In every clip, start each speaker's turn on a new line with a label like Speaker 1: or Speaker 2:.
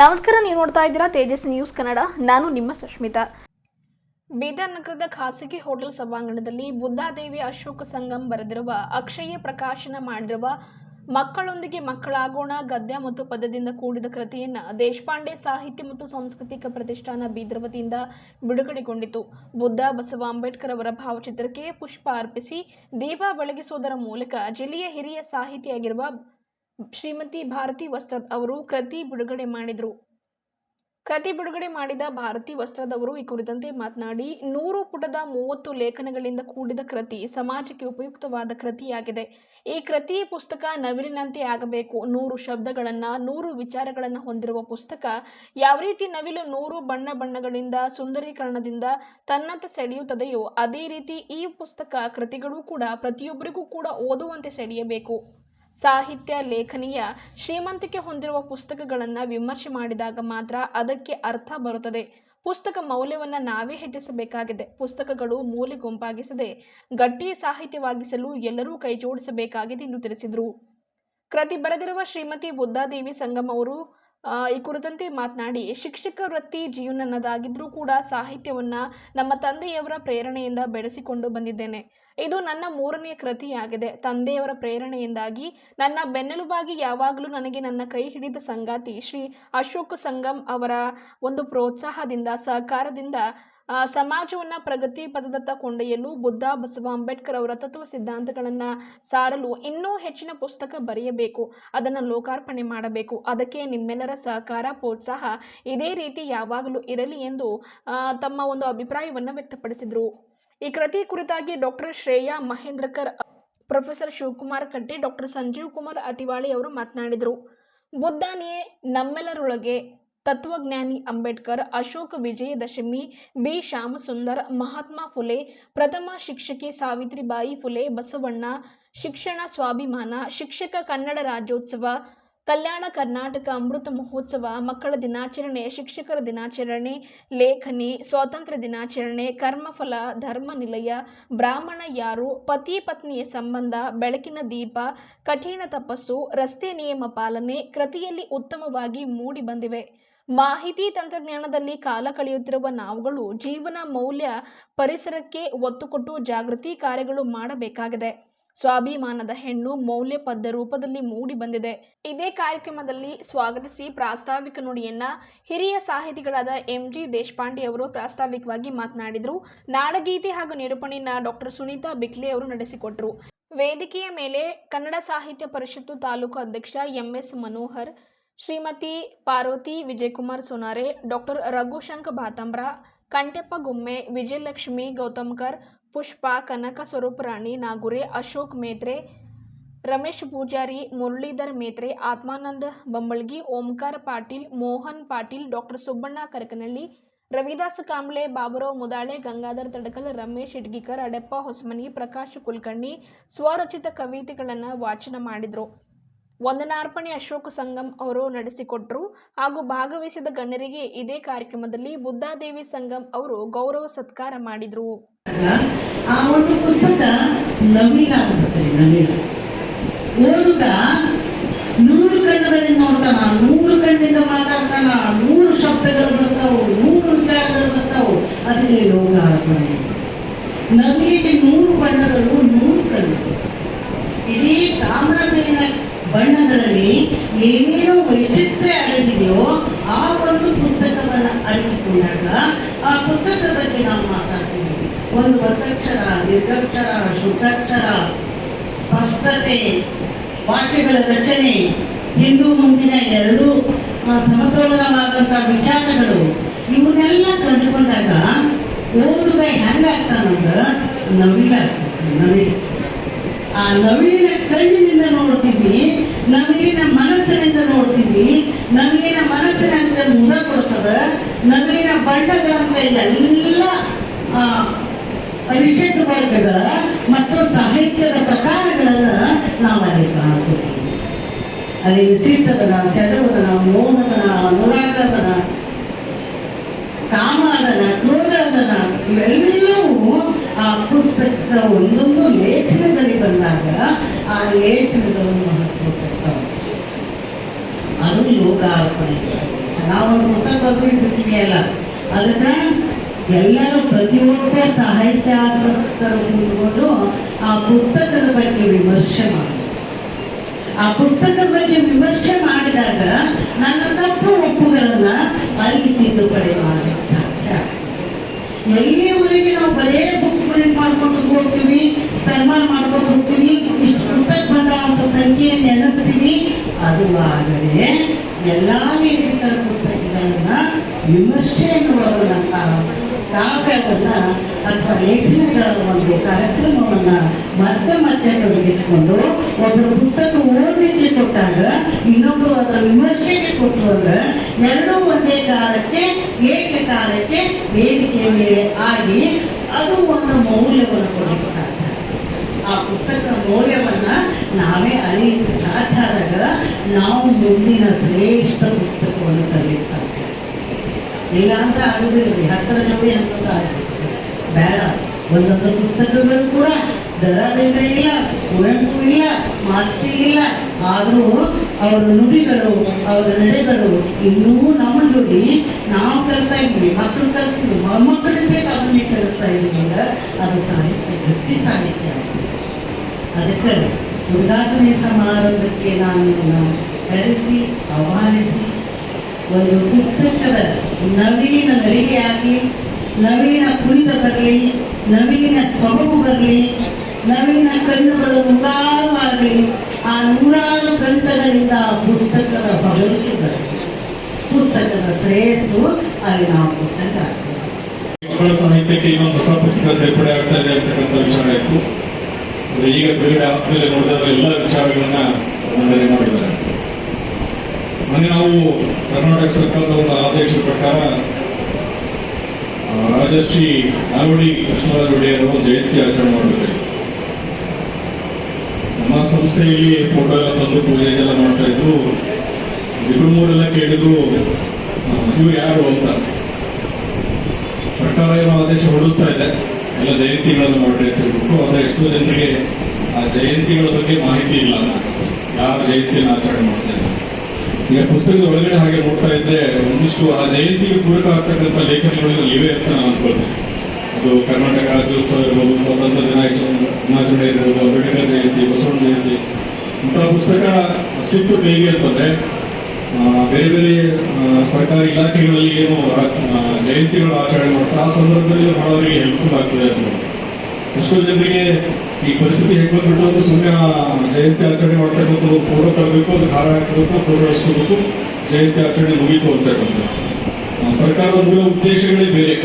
Speaker 1: ನಮಸ್ಕಾರ, ನೀವು ನೋಡ್ತಾ ಇದ್ದೀರಾ ತೇಜಸ್ ನ್ಯೂಸ್ ಕನ್ನಡ. ನಾನು ನಿಮ್ಮ ಸುಷ್ಮಿತಾ ಬೀದರ್ ನಗರದ ಖಾಸಗಿ ಹೋಟೆಲ್ ಸಭಾಂಗಣದಲ್ಲಿ ಬುದ್ಧಾದೇವಿ ಅಶೋಕ ಸಂಗಮ್ ಬರೆದಿರುವ ಅಕ್ಷಯ ಪ್ರಕಾಶನ ಮಾಡಿರುವ ಮಕ್ಕಳೊಂದಿಗೆ ಮಕ್ಕಳಾಗೋಣ, ಗದ್ಯ ಮತ್ತು ಪದದಿಂದ ಕೂಡಿದ ಕೃತಿಯನ್ನು ದೇಶಪಾಂಡೆ ಸಾಹಿತ್ಯ ಮತ್ತು ಸಾಂಸ್ಕೃತಿಕ ಪ್ರತಿಷ್ಠಾನ ಬೀದರ್ ವತಿಯಿಂದ ಬಿಡುಗಡೆಗೊಂಡಿತು. ಬುದ್ಧ ಬಸವ ಅಂಬೇಡ್ಕರ್ ಅವರ ಭಾವಚಿತ್ರಕ್ಕೆ ಪುಷ್ಪ ಅರ್ಪಿಸಿ ದೀಪ ಬೆಳಗಿಸುವುದರ ಮೂಲಕ ಜಿಲ್ಲೆಯ ಹಿರಿಯ ಸಾಹಿತಿಯಾಗಿರುವ ಶ್ರೀಮತಿ ಭಾರತಿ ವಸ್ತ್ರದ್ ಅವರು ಕೃತಿ ಬಿಡುಗಡೆ ಮಾಡಿದರು. ಕೃತಿ ಬಿಡುಗಡೆ ಮಾಡಿದ ಭಾರತಿ ವಸ್ತ್ರದವರು ಈ ಕುರಿತಂತೆ ಮಾತನಾಡಿ, ನೂರು ಪುಟದ ಮೂವತ್ತು ಲೇಖನಗಳಿಂದ ಕೂಡಿದ ಕೃತಿ ಸಮಾಜಕ್ಕೆ ಉಪಯುಕ್ತವಾದ ಕೃತಿಯಾಗಿದೆ. ಈ ಕೃತಿ ಪುಸ್ತಕ ನವಿಲಿನಂತೆ ಆಗಬೇಕು. ನೂರು ಶಬ್ದಗಳನ್ನು, ನೂರು ವಿಚಾರಗಳನ್ನು ಹೊಂದಿರುವ ಪುಸ್ತಕ ಯಾವ ರೀತಿ ನವಿಲು ನೂರು ಬಣ್ಣ ಬಣ್ಣಗಳಿಂದ, ಸುಂದರೀಕರಣದಿಂದ ತನ್ನತ್ತ ಸೆಳೆಯುತ್ತದೆಯೋ ಅದೇ ರೀತಿ ಈ ಪುಸ್ತಕ ಕೃತಿಗಳು ಕೂಡ ಪ್ರತಿಯೊಬ್ಬರಿಗೂ ಕೂಡ ಓದುವಂತೆ ಸೆಳೆಯಬೇಕು. ಸಾಹಿತ್ಯ ಲೇಖನಿಯ ಶ್ರೀಮಂತಿಕೆ ಹೊಂದಿರುವ ಪುಸ್ತಕಗಳನ್ನು ವಿಮರ್ಶೆ ಮಾಡಿದಾಗ ಮಾತ್ರ ಅದಕ್ಕೆ ಅರ್ಥ ಬರುತ್ತದೆ. ಪುಸ್ತಕ ಮೌಲ್ಯವನ್ನು ನಾವೇ ಹೆಚ್ಚಿಸಬೇಕಾಗಿದೆ. ಪುಸ್ತಕಗಳು ಮೂಲೆ ಗುಂಪಾಗಿಸದೆ ಗಟ್ಟಿ ಸಾಹಿತ್ಯವಾಗಿಸಲು ಎಲ್ಲರೂ ಕೈಜೋಡಿಸಬೇಕಾಗಿದೆ ಎಂದು ತಿಳಿಸಿದರು. ಕೃತಿ ಬರೆದಿರುವ ಶ್ರೀಮತಿ ಬುದ್ಧಾದೇವಿ ಸಂಗಮ್ ಅವರು ಈ ಕುರಿತಂತೆ ಮಾತನಾಡಿ, ಶಿಕ್ಷಕ ವೃತ್ತಿ ಜೀವನದಾಗಿದ್ದರೂ ಕೂಡ ಸಾಹಿತ್ಯವನ್ನು ನಮ್ಮ ತಂದೆಯವರ ಪ್ರೇರಣೆಯಿಂದ ಬೆಳೆಸಿಕೊಂಡು ಬಂದಿದ್ದೇನೆ. ಇದು ನನ್ನ ಮೂರನೆಯ ಕೃತಿಯಾಗಿದೆ. ತಂದೆಯವರ ಪ್ರೇರಣೆಯಿಂದಾಗಿ ನನ್ನ ಬೆನ್ನೆಲುಬಾಗಿ ಯಾವಾಗಲೂ ನನಗೆ ನನ್ನ ಕೈ ಹಿಡಿದ ಸಂಗಾತಿ ಶ್ರೀ ಅಶೋಕ್ ಸಂಗಮ್ ಅವರ ಒಂದು ಪ್ರೋತ್ಸಾಹದಿಂದ, ಸಹಕಾರದಿಂದ ಸಮಾಜವನ್ನು ಪ್ರಗತಿ ಪದದತ್ತ ಕೊಂಡೊಯ್ಯಲು ಬುದ್ಧ ಬಸವ ಅಂಬೇಡ್ಕರ್ ಅವರ ತತ್ವ ಸಿದ್ಧಾಂತಗಳನ್ನು ಸಾರಲು ಇನ್ನೂ ಹೆಚ್ಚಿನ ಪುಸ್ತಕ ಬರೆಯಬೇಕು, ಅದನ್ನು ಲೋಕಾರ್ಪಣೆ ಮಾಡಬೇಕು. ಅದಕ್ಕೆ ನಿಮ್ಮೆಲ್ಲರ ಸಹಕಾರ, ಪ್ರೋತ್ಸಾಹ ಇದೇ ರೀತಿ ಯಾವಾಗಲೂ ಇರಲಿ ಎಂದು ತಮ್ಮ ಒಂದು ಅಭಿಪ್ರಾಯವನ್ನು ವ್ಯಕ್ತಪಡಿಸಿದರು. ಈ ಕೃತಿ ಕುರಿತಾಗಿ doctor Shreya Mahendrakar, professor Shivakumar Katti, doctor Sanjeev Kumar Ativali ಅವರು ಮಾತನಾಡಿದರು. ಬುದ್ಧನೇ ನಮ್ಮೆಲ್ಲರೊಳಗೆ ತತ್ವಜ್ಞಾನಿ ಅಂಬೇಡ್ಕರ್, ಅಶೋಕ ವಿಜಯದಶಮಿ, ಬಿ. ಶ್ಯಾಮಸುಂದರ್, ಮಹಾತ್ಮ ಫುಲೆ, ಪ್ರಥಮ ಶಿಕ್ಷಕಿ ಸಾವಿತ್ರಿಬಾಯಿ ಫುಲೆ, ಬಸವಣ್ಣ, ಶಿಕ್ಷಣ ಸ್ವಾಭಿಮಾನ, ಶಿಕ್ಷಕ ಕನ್ನಡ ರಾಜ್ಯೋತ್ಸವ ಕಲ್ಯಾಣ ಕರ್ನಾಟಕ ಅಮೃತ ಮಹೋತ್ಸವ, ಮಕ್ಕಳ ದಿನಾಚರಣೆ, ಶಿಕ್ಷಕರ ದಿನಾಚರಣೆ, ಲೇಖನಿ, ಸ್ವಾತಂತ್ರ್ಯ ದಿನಾಚರಣೆ, ಕರ್ಮಫಲ, ಧರ್ಮ ನಿಲಯ, ಬ್ರಾಹ್ಮಣ ಯಾರು, ಪತಿ ಪತ್ನಿಯ ಸಂಬಂಧ, ಬೆಳಕಿನ ದೀಪ, ಕಠಿಣ ತಪಸ್ಸು, ರಸ್ತೆ ನಿಯಮ ಪಾಲನೆ ಕೃತಿಯಲ್ಲಿ ಉತ್ತಮವಾಗಿ ಮೂಡಿ ಬಂದಿವೆ. ಮಾಹಿತಿ ತಂತ್ರಜ್ಞಾನದಲ್ಲಿ ಕಾಲ ಕಳೆಯುತ್ತಿರುವ ನಾವುಗಳು ಜೀವನ ಮೌಲ್ಯ ಪರಿಸರಕ್ಕೆ ಒತ್ತು ಕೊಟ್ಟು ಜಾಗೃತಿ ಕಾರ್ಯಗಳು ಮಾಡಬೇಕಾಗಿದೆ. ಸ್ವಾಭಿಮಾನದ ಹೆಣ್ಣು ಮೌಲ್ಯ ಪದ ರೂಪದಲ್ಲಿ ಮೂಡಿ ಬಂದಿದೆ. ಇದೇ ಕಾರ್ಯಕ್ರಮದಲ್ಲಿ ಸ್ವಾಗತಿಸಿ ಪ್ರಾಸ್ತಾವಿಕ ನುಡಿಯನ್ನ ಹಿರಿಯ ಸಾಹಿತಿಗಳಾದ ಎಂ ಜಿ ದೇಶಪಾಂಡೆ ಅವರು ಪ್ರಾಸ್ತಾವಿಕವಾಗಿ ಮಾತನಾಡಿದರು. ನಾಡಗೀತೆ ಹಾಗೂ ನಿರೂಪಣೆಯನ್ನ ಡಾಕ್ಟರ್ ಸುನೀತಾ ಬಿಕ್ಲೆ ಅವರು ನಡೆಸಿಕೊಟ್ಟರು ವೇದಿಕೆಯ ಮೇಲೆ ಕನ್ನಡ ಸಾಹಿತ್ಯ ಪರಿಷತ್ತು ತಾಲೂಕು ಅಧ್ಯಕ್ಷ M S Manohar, Shrimati Parvati Vijayakumar Sonare doctor Raghushanka Bhatambra Kanteppa Gumme, Vijayalakshmi Gautamkar Pushpa, Kanaka Swaruparani, Nagure, Ashok Metre, Ramesh Pujari, Muralidhar Metre, Atmananda Bambalgi, Omkara Patil, Mohan Patil, doctor Subbanna Karakanahalli Ravidas Kamble, Baburao Mudale, Gangadhar Tadakal, Ramesh Itgikar Adeppa Hosamani, Prakash Kulkarni, ಸ್ವರಚಿತ ಕವಿತೆಗಳನ್ನು ವಾಚನ ಮಾಡಿದರು. ವಂದನಾರ್ಪಣೆ ಅಶೋಕ ಸಂಗಮ್ ಅವರು ನಡೆಸಿಕೊಟ್ಟರು ಹಾಗೂ ಭಾಗವಹಿಸಿದ ಗಣ್ಯರಿಗೆ ಇದೇ ಕಾರ್ಯಕ್ರಮದಲ್ಲಿ ಬುದ್ಧಾದೇವಿ ಸಂಗಮ್ ಅವರು ಗೌರವ ಸತ್ಕಾರ ಮಾಡಿದರು.
Speaker 2: ಆ ಒಂದು ಪುಸ್ತಕ ನವೀನ ಓದುಗ ನೂರು ಕಣ್ಣುಗಳಿಂದ ನೋಡ್ತಾನ, ನೂರು ಕಣ್ಣಿಂದ ಮಾತಾಡ್ತಾನ, ನೂರು ಶಬ್ದಗಳು ಬರ್ತಾವು, ನೂರು ವಿಚಾರಗಳು ಬರ್ತಾವು. ಅದಕ್ಕೆ ಲೋಕಾರ್ಪಣೆ ನವಿಲಿಗೆ ನೂರು ಬಣ್ಣಗಳು, ನೂರು ಕಣ್ಣು ಇಡೀ ತಾಮ್ರ ಮೇಲಿನ ಬಣ್ಣಗಳಲ್ಲಿ ಏನೇನು ವೈಚಿತ್ರ ಅಡಗಿದೆಯೋ ಆ ಒಂದು ಪುಸ್ತಕವನ್ನು ಅಡಗಿಕೊಂಡಾಗ ಆ ಪುಸ್ತಕದ ಬಗ್ಗೆ ನಾವು ಮಾತಾಡ್ತೀವಿ. ಒಂದು ಒತ್ತಕ್ಷರ ದೀರ್ಘಕ್ಷರ ಶುದ್ಧಾಕ್ಷರ, ಸ್ಪಷ್ಟತೆ, ವಾಕ್ಯಗಳ ರಚನೆ, ಹಿಂದೂ ಮುಂದಿನ ಎರಡು ಸಮತೋಲನವಾದಂಥ ವಿಚಾರಗಳು, ಇವನ್ನೆಲ್ಲ ಕಂಡುಕೊಂಡಾಗ ಓದುಗ ಹೆಂಗಾಗ್ತಾನಂದ್ರ ನವಿಲ ನವಿಲು. ಆ ನವೀನ ಕಣ್ಣಿನಿಂದ ನೋಡ್ತೀವಿ ನವಿಲಿನ ಮನಸ್ಸಿನಿಂದ ನೋಡ್ತೀವಿ ನವಿಲಿನ ಮನಸ್ಸಿನಂತೆ ಮುದ ಕೊಡ್ತದ ನವಿಲಿನ ಬಣ್ಣಗಳಂತ ಎಲ್ಲ ಅರಿಷಟ್ ವರ್ಗಗಳ ಮತ್ತು ಸಾಹಿತ್ಯದ ಪ್ರಕಾರಗಳನ್ನ ನಾವು ಅಲ್ಲಿ ಕಾಣ್ತೀವಿ. ಅಲ್ಲಿ ಸಿಟ್ಟದನ ಚಡವದನ ಮೋಹದನ ಅನುರಾಗದನ ಕಾಮಾದನ ಕ್ರೋಧದನ ಇವೆಲ್ಲವೂ ಆ ಪುಸ್ತಕದ ಒಂದೊಂದು ಲೇಖನಗಳಿಗೆ ಬಂದಾಗ ಆ ಲೇಖನಗಳು ಮಹತ್ವ ಕೊಡ್ತಾವೆ ಅದು ಲೋಕಾರ್ಪಣೆ ನಾವೊಂದು ಪುಸ್ತಕ ಬರೆದು ಬಿಡ್ತೀವಿ ಅಲ್ಲ ಅದಕ್ಕೆ ಎಲ್ಲರೂ ಪ್ರತಿಯೊಬ್ಬ ಸಾಹಿತ್ಯಾಸಕ್ತರು ಕೂತ್ಕೊಂಡು ಆ ಪುಸ್ತಕದ ಬಗ್ಗೆ ವಿಮರ್ಶೆ ಮಾಡಿ ಆ ಪುಸ್ತಕದ ಬಗ್ಗೆ ವಿಮರ್ಶೆ ಮಾಡಿದಾಗ ನನ್ನ ತಪ್ಪು ಒಪ್ಪುಗಳನ್ನ ಅಲ್ಲಿ ತಿದ್ದುಪಡಿ ಮಾಡಲಿಕ್ಕೆ ಸಾಧ್ಯ ಎಲ್ಲಿಯವರೆಗೆ ನಾವು ಬರೇ ಬುಕ್ ಪ್ರಿಂಟ್ ಮಾಡ್ಕೊಂಡು ಹೋಗ್ತೀವಿ, ಸನ್ಮಾನ ಮಾಡ್ಕೊಂಡು ಹೋಗ್ತೀವಿ. ಇಷ್ಟು ಪುಸ್ತಕ ಬಂದಂತ ಸಂಖ್ಯೆಯನ್ನು ಎಣಿಸ್ತೀವಿ. ಅದು ಆದರೆ ಎಲ್ಲಾ ಲೇಖಕರ ಪುಸ್ತಕಗಳನ್ನ ವಿಮರ್ಶೆಯನ್ನು ಒಳಗೊಂಡಂತಹ ಲೇಖನಗಳ ಒಂದು ಕಾರ್ಯಕ್ರಮವನ್ನ ಮತ್ತೆ ಮತ್ತೆ ತೊಡಗಿಸಿಕೊಂಡು ಒಬ್ಬರು ಪುಸ್ತಕ ಓದಲಿಕ್ಕೆ ಕೊಟ್ಟಾಗ ಇನ್ನೊಬ್ಬರು ಅದರ ವಿಮರ್ಶೆಗೆ ಕೊಟ್ಟರು ಎರಡೂ ಒಂದೇ ಕಾಲಕ್ಕೆ ಏಕಕಾಲಕ್ಕೆ ವೇದಿಕೆಯ ಮೇಲೆ ಆಗಿ ಅದು ಒಂದು ಮೌಲ್ಯವನ್ನು ಕೊಡಲಿಕ್ಕೆ ಸಾಧ್ಯ ಆ ಪುಸ್ತಕದ ಮೌಲ್ಯವನ್ನ ನಾವೇ ಅಳಿಯಲಿಕ್ಕೆ ಸಾಧ್ಯ ಆದಾಗ ನಾವು ಮುಂದಿನ ಶ್ರೇಷ್ಠ ಪುಸ್ತಕವನ್ನು ತರಲಿಕ್ಕೆ ಸಾಧ್ಯ ಇಲ್ಲ. ಅಂದ್ರೆ ಆಗುದಿಲ್ಲ ಹತ್ತರ ಜೋಡಿ ಅಂತ ಬೇಡ. ಒಂದೊಂದು ಪುಸ್ತಕಗಳು ಕೂಡ ದರಾಬೇಂದ್ರ ಇಲ್ಲ ಕುವೆಂಪು ಇಲ್ಲ, ಮಾಸ್ತಿ ಇಲ್ಲ. ಆದರೂ ಅವರ ನುಡಿಗಳು, ಅವರ ನಡೆಗಳು ಇನ್ನೂ ನಮ್ಮ ನುಡಿ ನಾವು ಕಲ್ತಾ ಇದ್ವಿ. ಮಕ್ಕಳು ಕಲ್ತಿದ್ವಿ ಮೊಮ್ಮಕ್ಕಳು ಸೇರಿ ಅದನ್ನೇ ಕಲಿಸ್ತಾ ಅಂದ್ರೆ ಅದು ಸಾಹಿತ್ಯ, ವೃತ್ತಿ ಸಾಹಿತ್ಯ. ಅದಕ್ಕೆ ಉದ್ಘಾಟನೆ ಸಮಾರಂಭಕ್ಕೆ ನಾನು ಕರೆಸಿ, ಆಹ್ವಾನಿಸಿ, ಒಂದು ಪುಸ್ತಕದ ನವೀನ ನಡಿಗೆ ಆಗಲಿ ನವೀನ ಕುಣಿತ ಬರಲಿ ನವೀನ ಸೊಬಗು ಬರಲಿ ನವೀನ ಕಣ್ಣುಗಳು ನೂರಾರು ಆಗಲಿ, ಆ ನೂರಾರು ಕಂಠಗಳಿಂದ ಆ ಪುಸ್ತಕದ ಹೊಗಳಿಕೆ ಬರಲಿ. ಪುಸ್ತಕದ ಶ್ರೇಯಸ್ಸು ಅಲ್ಲಿ ನಾವು ಪುಸ್ತಕ
Speaker 3: ಸಾಹಿತ್ಯಕ್ಕೆ ಇನ್ನೊಂದು ಹೊಸ ಪುಸ್ತಕ ಸೇರ್ಪಡೆ ಆಗ್ತಾ ಇದೆ ಅಂತಕ್ಕಂಥ ವಿಚಾರ ಇತ್ತು ಅದು ಈಗ ಬಿಡುಗಡೆ ಆದ್ಮೇಲೆ ನೋಡಿದ್ರೆ ಎಲ್ಲ ವಿಚಾರಗಳನ್ನ ಮಂಡನೆ ಮಾಡಿದ್ದಾರೆ. ಮೊನ್ನೆ ನಾವು ಕರ್ನಾಟಕ ಸರ್ಕಾರದ ಒಂದು ಆದೇಶದ ಪ್ರಕಾರ ರಾಜಶ್ರೀ ನಾಲ್ವಡಿ ಕೃಷ್ಣರಾಜ ಜಯಂತಿ ಆಚರಣೆ ಮಾಡಬೇಕು ನಮ್ಮ ಸಂಸ್ಥೆಯಲ್ಲಿ ಫೋಟೋ ಎಲ್ಲ ತಂದು ಪೂಜೆ ಎಲ್ಲ ಮಾಡ್ತಾ ಇದ್ರು. ಮೂರೆಲ್ಲ ಕೇಳಿದ್ರು ಇವ್ರು ಯಾರು ಅಂತ? ಸರ್ಕಾರ ಏನೋ ಆದೇಶ ಹೊರಡಿಸ್ತಾ ಇದೆ. ಎಲ್ಲ ಜಯಂತಿಗಳನ್ನು ಮಾಡ್ರಿ ಅಂತ ಹೇಳ್ಬಿಟ್ಟು ಆದ್ರೆ ಎಷ್ಟೋ ಜನರಿಗೆ ಆ ಜಯಂತಿಗಳ ಬಗ್ಗೆ ಮಾಹಿತಿ ಇಲ್ಲ. ಯಾರು ಜಯಂತಿಯನ್ನು ಆಚರಣೆ ಮಾಡ್ತಾ ಇದ್ದಾರೆ? ಈಗ ಪುಸ್ತಕದ ಒಳಗಡೆ ಹಾಗೆ ನೋಡ್ತಾ ಇದ್ದೆ ಒಂದಿಷ್ಟು ಆ ಜಯಂತಿಗೆ ಪೂರಕ ಆಗ್ತಕ್ಕಂಥ ಲೇಖನಗಳು ಇವೆ ಅಂತ ನಾನು ಅನ್ಕೊಳ್ತೇನೆ. ಅದು ಕರ್ನಾಟಕ ರಾಜ್ಯೋತ್ಸವ ಇರ್ಬೋದು, ಸ್ವಾತಂತ್ರ್ಯ ದಿನಾಚರಣೆ ಇರ್ಬೋದು, ಅಂಬೇಡ್ಕರ್ ಜಯಂತಿ ಬಸವಣ್ಣ ಜಯಂತಿ ಇಂತಹ ಪುಸ್ತಕ ಸಿಕ್ತು ಹೇಗೆ ಅಂತಂದ್ರೆ ಬೇರೆ ಬೇರೆ ಸರ್ಕಾರಿ ಇಲಾಖೆಗಳಲ್ಲಿ ಏನು ಜಯಂತಿಗಳು ಆಚರಣೆ ಮಾಡ್ತಾರೆ ಆ ಸಂದರ್ಭದಲ್ಲಿ ಬಹಳ ಹೆಲ್ಪ್ಫುಲ್ ಆಗ್ತದೆ ಅಂತ. ಎಷ್ಟೋ ಜನರಿಗೆ ಈ ಪರಿಸ್ಥಿತಿ ಹೇಗೆ ಬಂದ್ಬಿಟ್ಟು ಅಂದ್ರೆ ಸುಮ್ಮನೆ ಜಯಂತಿ ಆಚರಣೆ ಮಾಡ್ತಕ್ಕಂಥ ಫೋಟೋ ತರಬೇಕು ಅದು ಹಾರ ಹಾಕಬೇಕು ಫೋಟೋ ಇಳಿಸ್ಕೋಬೇಕು ಜಯಂತಿ ಆಚರಣೆ ಮುಗೀತು ಅಂತಕ್ಕಂಥ ಸರ್ಕಾರದ ಮೂಲ ಉದ್ದೇಶಗಳೇ ಬೇರೆ.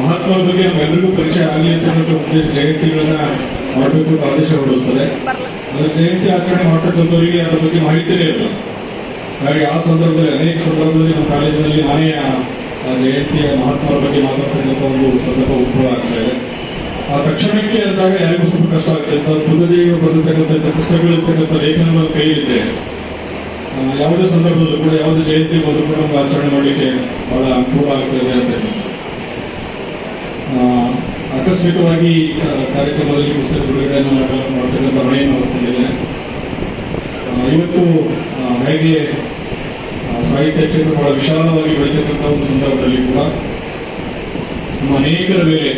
Speaker 3: ಮಹಾತ್ಮರ ಬಗ್ಗೆ ನಮ್ಮೆಲ್ಲರಿಗೂ ಪರಿಚಯ ಆಗಲಿ ಅಂತಕ್ಕಂಥ ಉದ್ದೇಶ ಜಯಂತಿಗಳನ್ನ ಮಾಡಬೇಕು ಅಂತ ಆದೇಶ ಹೊರಡಿಸ್ತದೆ. ಅದ್ರ ಜಯಂತಿ ಆಚರಣೆ ಮಾಡ್ತಕ್ಕಂಥವರಿಗೆ ಅದ್ರ ಬಗ್ಗೆ ಮಾಹಿತಿನೇ ಇಲ್ಲ. ಹಾಗಾಗಿ ಆ ಸಂದರ್ಭದಲ್ಲಿ, ಅನೇಕ ಸಂದರ್ಭದಲ್ಲಿ ನಮ್ಮ ಕಾಲೇಜಿನಲ್ಲಿ ನಾನೇ ಜಯಂತಿಯ ಮಹಾತ್ಮರ ಬಗ್ಗೆ ಮಾತಾಡ್ತಕ್ಕಂಥ ಒಂದು ಸಂದರ್ಭ ಉದ್ಭವ ಆಗ್ತಾ ಇದೆ. ಆ ತಕ್ಷಣಕ್ಕೆ ಅಂದಾಗ ಯಾರಿಗೂ ಸ್ವಲ್ಪ ಕಷ್ಟ ಆಗುತ್ತೆ. ಅಂತ ಬುದ್ಧದೇವಿಯು ಬರತಕ್ಕಂಥ ಪುಸ್ತಕಗಳಿರ್ತಕ್ಕಂಥ ಲೇಖನಗಳ ಕೈಯಲ್ಲಿದೆ. ಯಾವುದೇ ಸಂದರ್ಭದಲ್ಲೂ ಕೂಡ ಯಾವುದೇ ಜಯಂತಿ ಬಂದರೂ ಕೂಡ ನಮ್ಗೆ ಆಚರಣೆ ಮಾಡಲಿಕ್ಕೆ ಬಹಳ ಅನುಕೂಲ ಆಗ್ತದೆ ಅಂತ ಆಕಸ್ಮಿಕವಾಗಿ ಕಾರ್ಯಕ್ರಮದಲ್ಲಿ ಪುಸ್ತಕ ಬಿಡುಗಡೆಯನ್ನು ಮಾಡ- ಮಾಡ್ತಕ್ಕಂಥ ಹೊಣೆಯನ್ನು ಹೊತ್ಕೊಂಡಿದ್ದೇನೆ ಆ, ಇವತ್ತು ಹೇಗೆ ಸಾಹಿತ್ಯ ಕ್ಷೇತ್ರ ಬಹಳ ವಿಶಾಲವಾಗಿ ಬೆಳೀತಕ್ಕಂಥ ಒಂದು ಸಂದರ್ಭದಲ್ಲಿ ಕೂಡ ನಮ್ಮ ಅನೇಕರ ಮೇಲೆ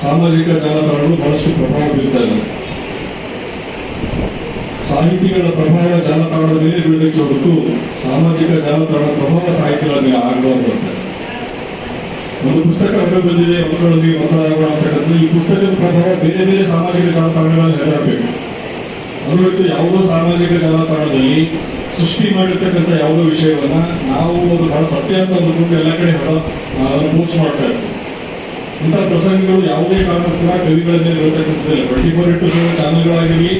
Speaker 3: ಸಾಮಾಜಿಕ ಜಾಲತಾಣಗಳು ಬಹಳಷ್ಟು ಪ್ರಭಾವ ಬೀರ್ತಾ ಇದೆ ಸಾಹಿತಿಗಳ ಪ್ರಭಾವ ಜಾಲತಾಣದ ಮೇಲೆ ಬೀಳಲಿಕ್ಕೆ ಹೊರತು ಸಾಮಾಜಿಕ ಜಾಲತಾಣ ಪ್ರಭಾವ ಸಾಹಿತಿಗಳ ಮೇಲೆ ಆಗಬಾರ್ದು ಒಂದು ಪುಸ್ತಕ ಹೊರಗೆ ಬಂದಿದೆ ಮಕ್ಕಳೊಂದಿಗೆ ಮಕ್ಕಳಾಗೋಣ ಅಂತಕ್ಕಂಥದ್ದು ಈ ಪುಸ್ತಕದ ಪ್ರಭಾವ ಬೇರೆ ಬೇರೆ ಸಾಮಾಜಿಕ ಜಾಲತಾಣಗಳಲ್ಲಿ ಹೆದರಬೇಕು ಅದು ಬಿಟ್ಟು ಯಾವುದೋ ಸಾಮಾಜಿಕ ಜಾಲತಾಣದಲ್ಲಿ ಸೃಷ್ಟಿ ಮಾಡಿರ್ತಕ್ಕಂಥ ಯಾವುದೋ ವಿಷಯವನ್ನ ನಾವು ಒಂದು ಬಹಳ ಸತ್ಯ ಅಂತ ಎಲ್ಲ ಕಡೆ ಅದನ್ನು ಪೋಸ್ಟ್ ಮಾಡ್ತಾ ಇರ್ತೀವಿ ಇಂಥ ಪ್ರಸಂಗಗಳು ಯಾವುದೇ ಕಾರಣಕ್ಕೂ ಕೂಡ ಕವಿಗಳ ಮೇಲೆ ಟ್ವೆಂಟಿ ಫೋರ್ ಇಂಟು ಸೆವೆನ್ ಚಾನೆಲ್ಗಳಾಗಿರಲಿ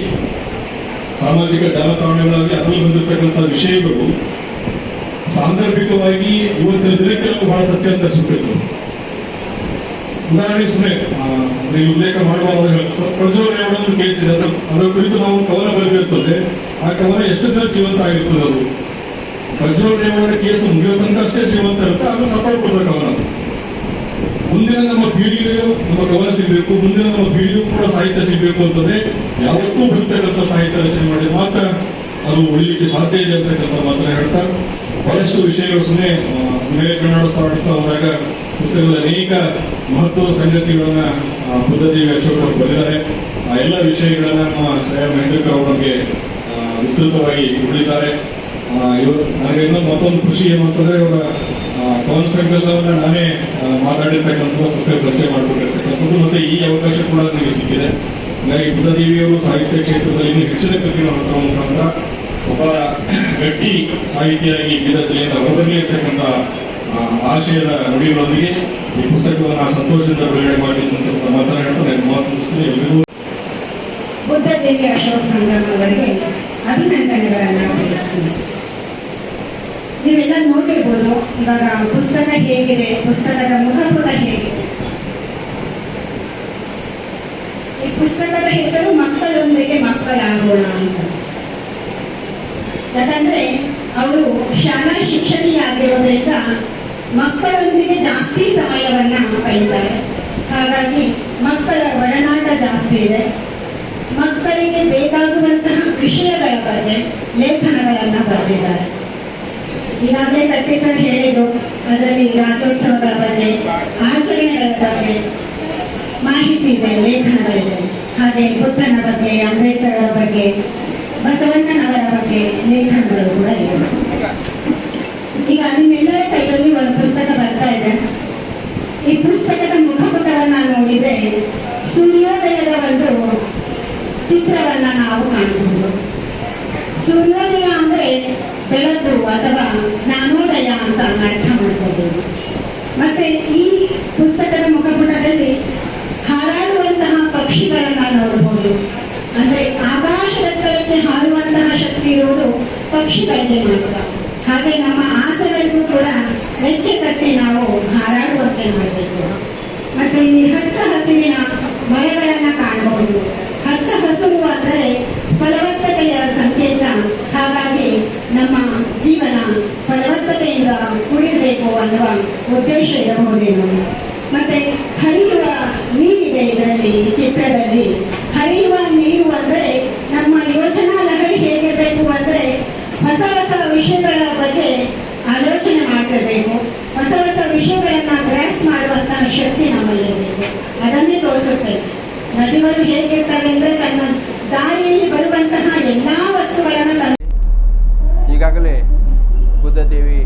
Speaker 3: ಸಾಮಾಜಿಕ ಜಾಲತಾಣಗಳಾಗಲಿ ಅದರಲ್ಲಿ ಬಂದಿರತಕ್ಕಂಥ ವಿಷಯಗಳು ಸಾಂದರ್ಭಿಕವಾಗಿ ಇವತ್ತಿನ ದಿನಕ್ಕೆಲ್ಲೂ ಬಹಳ ಸತ್ಯ ಅಂತ ಅನಿಸ್ಬಿಟ್ಟಿತ್ತು. ಉದಾಹರಣೆ ಸುಮ್ಮನೆ ನೀವು ಉಲ್ಲೇಖ ಮಾಡುವಾಗ ಪ್ರಜ್ವಲ್ ರೇವಣ್ಣನ ಕೇಸ್ ಇದೆ. ಅದು, ಅದರ ಕುರಿತು ನಾವು ಕವನ ಬರಬೇಕಂದ್ರೆ ಆ ಕವನ ಎಷ್ಟು ದಿನ ಜೀವಂತ ಆಗಿರ್ತದೆ ಅದು? ಪ್ರಜ್ವಲ್ ರೇವಣ್ಣನ ಕೇಸ್ ಮುಗಿಯೋ ತನಕ ಅಷ್ಟೇ ಜೀವಂತ ಇರುತ್ತೆ ಆಮೇಲೆ ಕೊಡ್ತಾರೆ ಕವನ. ಮುಂದಿನ ನಮ್ಮ ಪೀಳಿಗೆಗೂ ನಮ್ಮ ಕವನ ಸಿಗಬೇಕು ಮುಂದಿನ ನಮ್ಮ ಪೀಳಿಗೆಗೂ ಕೂಡ ಸಾಹಿತ್ಯ ಸಿಗಬೇಕು ಅಂತಂದ್ರೆ ಯಾವತ್ತೂ ಬಿಡ್ತಕ್ಕಂಥ ಸಾಹಿತ್ಯ ರಚನೆ ಮಾಡಿ ಮಾತ್ರ ಅದು ಉಳಿಲಿಕ್ಕೆ ಸಾಧ್ಯ ಇದೆ ಅಂತಕ್ಕಂಥ ಮಾತನ್ನ ಹೇಳ್ತಾ. ಬಹಳಷ್ಟು ವಿಷಯಗಳು ಸುಮ್ಮನೆ ವಿವೇಕಾನಂದ ಕನ್ನಡ ಹೋದಾಗ ಪುಸ್ತಕದ ಅನೇಕ ಮಹತ್ವದ ಸಂಗತಿಗಳನ್ನ ಬುದ್ಧದೇವಿ ಅಶೋಕ್ ಅವರು ಬರೆದಿದ್ದಾರೆ. ಆ, ಎಲ್ಲ ವಿಷಯಗಳನ್ನ ನಮ್ಮ ಸಹ ಮಹೇಂದ್ರಕರ್ ಅವರಿಗೆ ವಿಸ್ತೃತವಾಗಿ ಉಳಿದ್ದಾರೆ ಇವರು, ನನಗೆ ಇನ್ನೊಂದು ಮತ್ತೊಂದು ಖುಷಿ ಏನು ಅಂತಂದ್ರೆ ಇವರ ಕವನ ಸಂಕಲನವನ್ನ ನಾನೇ ಮಾತಾಡಿರ್ತಕ್ಕಂಥ ಪುಸ್ತಕ ಪರಿಚಯ ಮಾಡಿಕೊಂಡಿರ್ತಕ್ಕಂಥದ್ದು ಮತ್ತೆ ಈ ಅವಕಾಶ ಕೂಡ ನನಗೆ ಸಿಕ್ಕಿದೆ. ಹಾಗಾಗಿ ಬುದ್ಧದೇವಿಯವರು ಸಾಹಿತ್ಯ ಕ್ಷೇತ್ರದಲ್ಲಿ ಇನ್ನೂ ಹೆಚ್ಚಿನ ಹೊರತರುವ ಮುಖಾಂತರ ಒಬ್ಬ ಗಟ್ಟಿ ಸಾಹಿತಿಯಾಗಿ ಬೀದರ್ ಜಿಲ್ಲೆಯಿಂದ ಹೊರಬರಲಿ ಇರ್ತಕ್ಕಂಥ ಆಶಯದ ನುಡಿಗಳೊಂದಿಗೆ ಈ ಪುಸ್ತಕವನ್ನು ಸಂತೋಷದಿಂದ ಬಿಡುಗಡೆ ಮಾಡಿ ನಾನು ಮಾತು ಮುಗಿಸ್ತೀನಿ. ಎಲ್ಲರಿಗೂ
Speaker 4: ಬುದ್ಧದೇವಿ ಅಶೋಕ್ ಸಂಗಮ್ ಅವರಿಗೆ ಅಭಿನಂದನೆಗಳನ್ನು ತಿಳಿಸ್ತೀನಿ. ನೀವೆಲ್ಲ ನೋಡಿರ್ಬೋದು ಇವಾಗ ಪುಸ್ತಕ ಹೇಗಿದೆ, ಪುಸ್ತಕದ ಮುಖಪುಟ ಹೇಗಿದೆ. ಈ ಪುಸ್ತಕದ ಹೆಸರು ಮಕ್ಕಳೊಂದಿಗೆ ಮಕ್ಕಳಾಗೋಣ ಅಂತ. ಯಾಕಂದ್ರೆ ಅವರು ಶಾಲಾ ಶಿಕ್ಷಣಿಯಾಗಿರೋದ್ರಿಂದ ಮಕ್ಕಳೊಂದಿಗೆ ಜಾಸ್ತಿ ಸಮಯವನ್ನ ಕಳೀತಾರೆ. ಹಾಗಾಗಿ ಮಕ್ಕಳ ಒಡನಾಟ ಜಾಸ್ತಿ ಇದೆ. ಮಕ್ಕಳಿಗೆ ಬೇಕಾಗುವಂತಹ ವಿಷಯಗಳ ಬಗ್ಗೆ, ಲೇಖನಗಳನ್ನ ಬರೆದಿದ್ದಾರೆ. ಈಗಾಗಲೇ ಕಟ್ಟಿ ಸರ್ ಹೇಳಿದ್ರು. ಅದರಲ್ಲಿ ರಾಜ್ಯೋತ್ಸವಗಳ ಬಗ್ಗೆ ಆಚರಣೆಗಳ ಬಗ್ಗೆ ಮಾಹಿತಿ ಇದೆ, ಲೇಖನಗಳಿದೆ. ಹಾಗೆ ಬುದ್ಧನ ಬಗ್ಗೆ ಅಂಬೇಡ್ಕರ್ ಬಗ್ಗೆ, ಬಸವಣ್ಣನವರ ಬಗ್ಗೆ ಲೇಖನಗಳು ಕೂಡ ಇದೆ. ಈಗ ನಿಮ್ಮೆಲ್ಲರ ಕೈಯಲ್ಲಿ ಒಂದು ಪುಸ್ತಕ ಬರ್ತಾ ಇದೆ. ಈ ಪುಸ್ತಕದ ಮುಖಪುಟವನ್ನ ನೋಡಿದ್ರೆ ಸೂರ್ಯೋದಯದ ಒಂದು ಚಿತ್ರವನ್ನ ನಾವು ಕಾಣಬಹುದು. ಸೂರ್ಯೋದಯ ಅಂದ್ರೆ ಬೆಳಕು ಅಥವಾ ಜ್ಞಾನೋದಯ ಅಂತ ಅರ್ಥ ಮಾಡ್ಕೋಬಹುದು ಮತ್ತೆ ಈ ಪುಸ್ತಕದ ಮುಖಪುಟದಲ್ಲಿ ಹಾರಾಡುವಂತಹ ಪಕ್ಷಿಗಳನ್ನ ನೋಡಬಹುದು ಅಂದ್ರೆ ಆಕಾಶದೆತ್ತರಕ್ಕೆ ಹಾರುವಂತಹ ಶಕ್ತಿ ಇರುವುದು ಪಕ್ಷಿಗಳಿಗೆ ಮಾತ್ರ. ಹಾಗೆ ನಮ್ಮ ಆಸೆಗಳಿಗೂ ಕೂಡ ರೆಕ್ಕೆ ಕಟ್ಟಿ ನಾವು ಹಾರಾಡುವಂತೆ ಮಾಡಬೇಕು. ಮತ್ತೆ ಇಲ್ಲಿ ಹಚ್ಚ ಹಸಿರಿನ ಮರಗಳನ್ನ ಕಾಣಬಹುದು ಹಚ್ಚ ಹಸಿರು ಅಂದರೆ ಫಲವ ಹಾಗಾಗಿ ನಮ್ಮ ಜೀವನ ಫಲವತ್ತತೆಯಿಂದ ಕುಡಿಯಬೇಕು ಅನ್ನುವ ಉದ್ದೇಶ ಇರಬಹುದೇನು. ಮತ್ತೆ ಹರಿಯುವ ನೀರಿದೆ ಇದರಲ್ಲಿ ಚಿತ್ರದಲ್ಲಿ. ಹರಿಯುವ ನೀರು ಅಂದರೆ ನಮ್ಮ ಯೋಚನಾ ಲಹರಿ ಹೇಗಿರಬೇಕು ಅಂದ್ರೆ ಹೊಸ ಹೊಸ ವಿಷಯಗಳ ಬಗ್ಗೆ ಆಲೋಚನೆ ಮಾಡ್ತಿರ್ಬೇಕು ಹೊಸ ಹೊಸ ವಿಷಯಗಳನ್ನ ಗ್ರಾಸ್ ಮಾಡುವಂತಹ ಶಕ್ತಿ ನಮ್ಮಲ್ಲಿರಬೇಕು ಅದನ್ನೇ ತೋರಿಸುತ್ತೆ ನದಿಗಳು ಹೇಗಿರ್ತವೆ ಅಂದ್ರೆ ತನ್ನ ದಾರಿಯಲ್ಲಿ ಬರುವಂತಹ ಎಲ್ಲಾ ವಸ್ತುಗಳನ್ನ ತನ್ನ
Speaker 5: ಈಗಾಗಲೇ ಬುದ್ಧದೇವಿ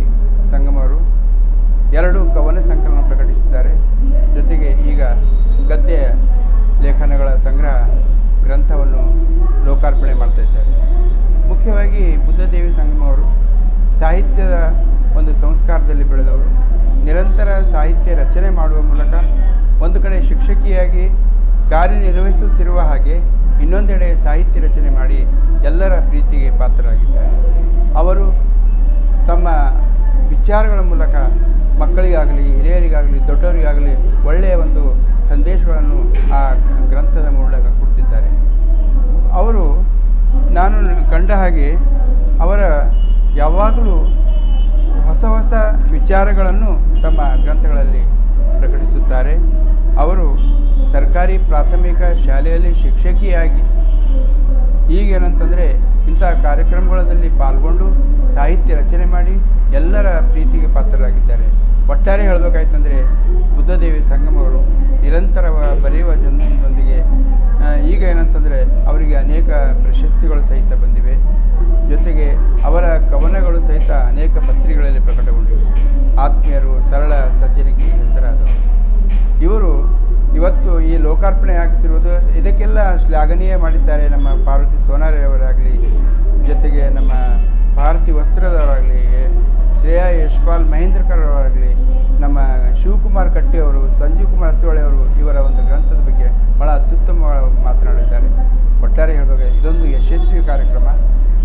Speaker 5: ಸಂಗಮರು ಎರಡು ಕವನ ಸಂಕಲನ ಪ್ರಕಟಿಸಿದ್ದಾರೆ ಜೊತೆಗೆ ಈಗ ಗದ್ಯ ಲೇಖನಗಳ ಸಂಗ್ರಹ ಗ್ರಂಥವನ್ನು ಲೋಕಾರ್ಪಣೆ ಮಾಡ್ತಾ ಇದ್ದಾರೆ ಮುಖ್ಯವಾಗಿ ಬುದ್ಧದೇವಿ ಸಂಗಮ ಅವರು ಸಾಹಿತ್ಯದ ಒಂದು ಸಂಸ್ಕಾರದಲ್ಲಿ ಬೆಳೆದವರು ನಿರಂತರ ಸಾಹಿತ್ಯ ರಚನೆ ಮಾಡುವ ಮೂಲಕ ಒಂದು ಕಡೆ ಶಿಕ್ಷಕಿಯಾಗಿ ಕಾರ್ಯನಿರ್ವಹಿಸುತ್ತಿರುವ ಹಾಗೆ ಇನ್ನೊಂದೆಡೆ ಸಾಹಿತ್ಯ ರಚನೆ ಮಾಡಿ ಎಲ್ಲರ ಪ್ರೀತಿಗೆ ಪಾತ್ರರಾಗಿದ್ದಾರೆ. ಅವರು ತಮ್ಮ ವಿಚಾರಗಳ ಮೂಲಕ ಮಕ್ಕಳಿಗಾಗಲಿ, ಹಿರಿಯರಿಗಾಗಲಿ, ದೊಡ್ಡವರಿಗಾಗಲಿ ಒಳ್ಳೆಯ ಒಂದು ಸಂದೇಶಗಳನ್ನು ಆ ಗ್ರಂಥದ ಮೂಲಕ ಕೊಡ್ತಿದ್ದಾರೆ. ಅವರು ನಾನು ಕಂಡ ಹಾಗೆ ಅವರ ಯಾವಾಗಲೂ ಹೊಸ ಹೊಸ ವಿಚಾರಗಳನ್ನು ತಮ್ಮ ಗ್ರಂಥಗಳಲ್ಲಿ ಪ್ರಕಟಿಸುತ್ತಾರೆ. ಅವರು ಸರ್ಕಾರಿ ಪ್ರಾಥಮಿಕ ಶಾಲೆಯಲ್ಲಿ ಶಿಕ್ಷಕಿಯಾಗಿ ಈಗೇನಂತಂದರೆ ಇಂಥ ಕಾರ್ಯಕ್ರಮಗಳಲ್ಲಿ ಪಾಲ್ಗೊಂಡು ಸಾಹಿತ್ಯ ರಚನೆ ಮಾಡಿ ಎಲ್ಲರ ಪ್ರೀತಿಗೆ ಪಾತ್ರರಾಗಿದ್ದಾರೆ. ಒಟ್ಟಾರೆ ಹೇಳಬೇಕಾಯ್ತಂದರೆ ಬುದ್ಧದೇವಿ ಸಂಗಮವರು ನಿರಂತರ ಬರೆಯುವ ಜನದೊಂದಿಗೆ ಈಗ ಏನಂತಂದರೆ ಅವರಿಗೆ ಅನೇಕ ಪ್ರಶಸ್ತಿಗಳು ಸಹಿತ ಬಂದಿವೆ. ಜೊತೆಗೆ ಅವರ ಕವನಗಳು ಸಹಿತ ಅನೇಕ ಪತ್ರಿಕೆಗಳಲ್ಲಿ ಪ್ರಕಟಗೊಂಡಿವೆ. ಆತ್ಮೀಯರು ಸರಳ ಸಜ್ಜನಿಕೆ ಹೆಸರಾದರು ಇವರು ಇವತ್ತು ಈ ಲೋಕಾರ್ಪಣೆ ಆಗ್ತಿರುವುದು ಇದಕ್ಕೆಲ್ಲ ಶ್ಲಾಘನೀಯ ಮಾಡಿದ್ದಾರೆ ನಮ್ಮ ಪಾರ್ವತಿ ಸೋನಾರಿಯವರಾಗಲಿ, ಜೊತೆಗೆ ನಮ್ಮ ಭಾರತಿ ವಸ್ತ್ರದವರಾಗಲಿ, ಶ್ರೇಯಾ ಯಶ್ಪಾಲ್ ಮಹೇಂದ್ರಕರ್ ಅವರಾಗಲಿ ನಮ್ಮ ಶಿವಕುಮಾರ್ ಕಟ್ಟಿ ಅವರು, ಸಂಜೀವ್ ಕುಮಾರ್ ಹತ್ತಿವಳೆ ಅವರು ಇವರ ಒಂದು ಗ್ರಂಥದ ಬಗ್ಗೆ ಬಹಳ ಅತ್ಯುತ್ತಮವಾಗಿ ಮಾತನಾಡಿದ್ದಾರೆ. ಒಟ್ಟಾರೆ ಹೇಳುವಾಗ ಇದೊಂದು ಯಶಸ್ವಿ ಕಾರ್ಯಕ್ರಮ.